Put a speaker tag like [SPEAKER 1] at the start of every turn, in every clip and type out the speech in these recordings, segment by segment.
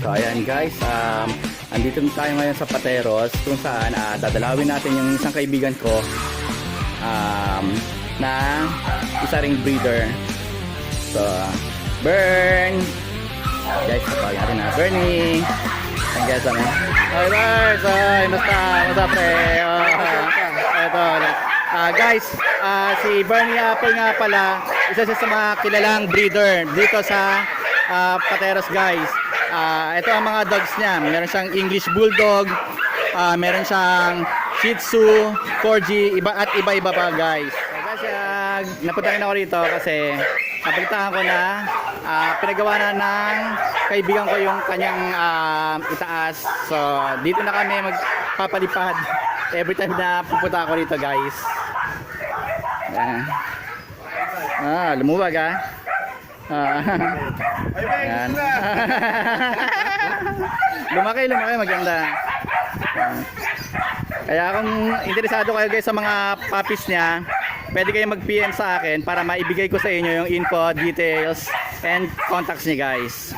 [SPEAKER 1] So ayan guys, um, andito na tayo ngayon sa Pateros kung saan ah, dadalawin natin yung isang kaibigan ko um, na isa ring breeder. So, Burn! Guys, kapag natin na Bernie! Ang guys ano? Hi Bars! Ay, musta? Musta pre? Oh, eto. Ah, guys, ah, si Bernie Apple nga pala, isa siya sa mga kilalang breeder dito sa ah, Pateros guys. Ah, ito ang mga dogs niya. Meron siyang English Bulldog, ah, meron siyang Shih Tzu, Corgi, iba at iba-iba pa guys. So, guys, ah, napunta rin ako rito kasi napagtahan ko na ah, pinagawa na ng kaibigan ko yung kanyang ah, itaas. So, dito na kami magpapalipad every time na pupunta ako rito guys. Yan. Ah, lumuwag ah. Ah. Yan. lumaki, lumaki, maganda. Kaya kung interesado kayo guys sa mga puppies niya, pwede kayo mag-PM sa akin para maibigay ko sa inyo yung info, details, and contacts niya guys.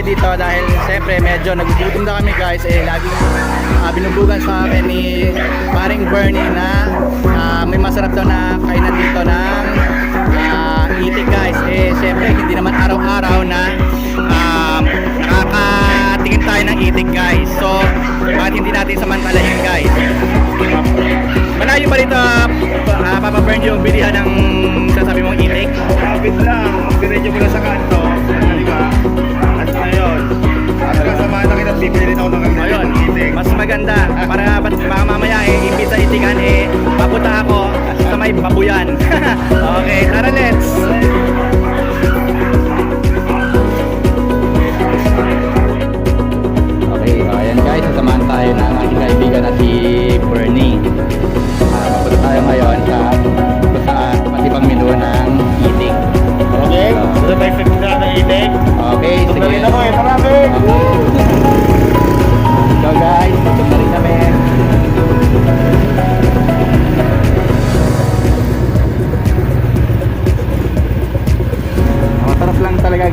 [SPEAKER 1] Tayo dito dahil siyempre medyo nagugutom na kami guys. Eh laging uh, binubugan sa akin ni paring Bernie na ah, may masarap daw na kainan dito ng ah, itik guys. Eh siyempre hindi naman araw-araw na um, nakakatingin tayo ng itik guys. So bakit hindi natin samantalahin guys? Malayo ba dito uh, Papa Bern yung bilihan ng sasabi mong itik
[SPEAKER 2] Kapit lang, diretso mo na sa kanto, bibili rin ako ng kagawin
[SPEAKER 1] Ayun, mas maganda para baka mamaya eh, sa itikan eh, papunta ako sa may babuyan. okay, tara let's! Okay, ayan guys, sasamahan tayo ng aking kaibigan na si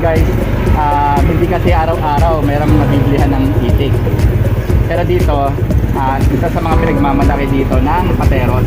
[SPEAKER 1] guys. Ah, hindi kasi araw-araw merong nabibilihan ng itik. Pero dito, ah, isa sa mga pinagmamalaki dito ng pateros.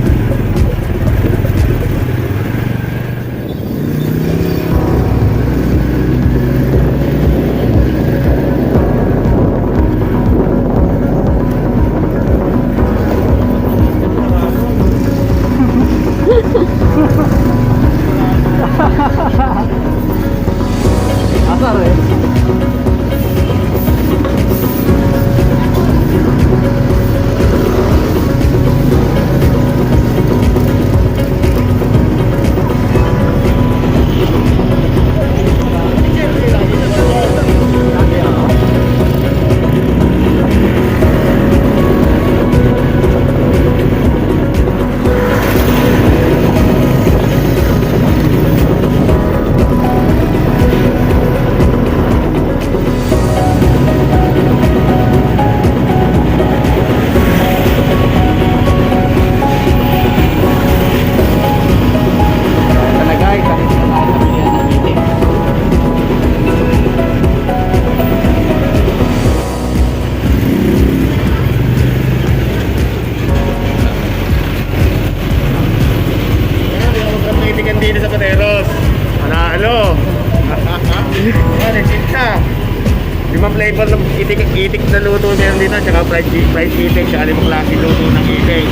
[SPEAKER 2] Flavor ng itik, itik na luto meron dito, tsaka fried, fried chicken, tsaka limang klase luto ng itik.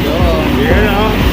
[SPEAKER 2] Yan, oh.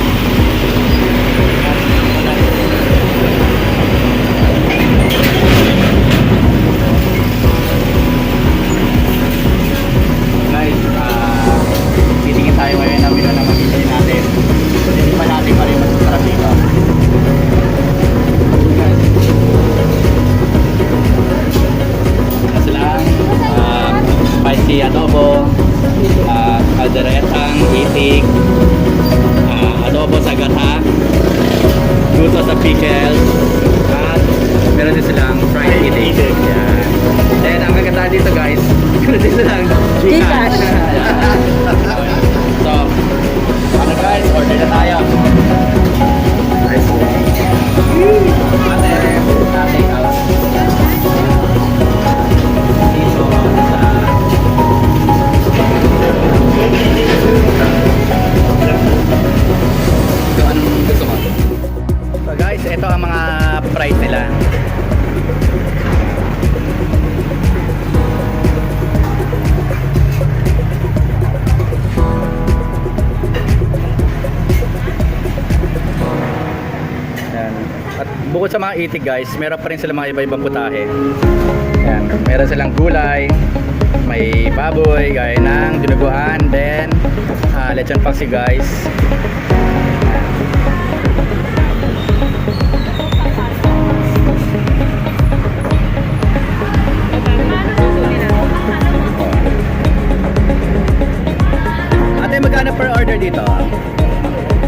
[SPEAKER 1] Luto sa pickles, at meron din silang fried itik. Yan. Then, ang kaganda dito guys, meron din silang
[SPEAKER 3] Gcash.
[SPEAKER 1] so, ano guys, order na tayo. Bukod sa mga itik guys, meron pa rin sila mga iba-ibang putahe. Yan. Meron silang gulay, may baboy, gaya ng dinuguan, then uh, lechon paksi guys. Ate, magkano per order dito?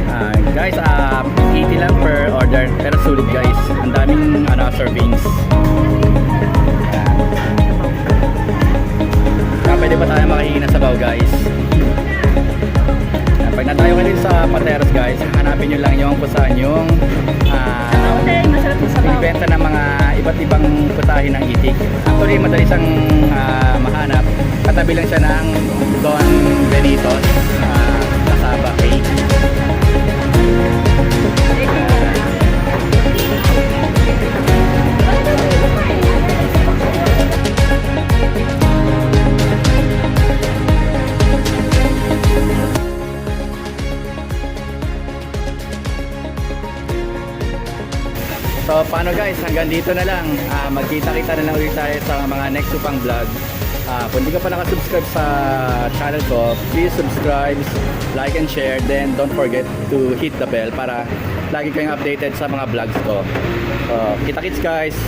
[SPEAKER 1] Ah, guys, ah 80 lang per order. Pero sulit guys. Ang daming ano, servings. Kaya pwede pa tayo makihina sa baw guys. Ayan, Pag natayo kayo din sa Pateros guys, hanapin nyo lang yung kung saan yung
[SPEAKER 3] sabaw.
[SPEAKER 1] Nagbenta ng mga iba't ibang putahe ng itik. Actually, madali siyang ah, mahanap. Katabi lang siya ng Don Benitos, uh, So paano guys, hanggang dito na lang. Ah, magkita-kita na lang ulit tayo sa mga next upang vlog. Ah, kung hindi ka pa nakasubscribe sa channel ko, please subscribe, like and share. Then don't forget to hit the bell para lagi kayong updated sa mga vlogs ko. So, kita-kits guys!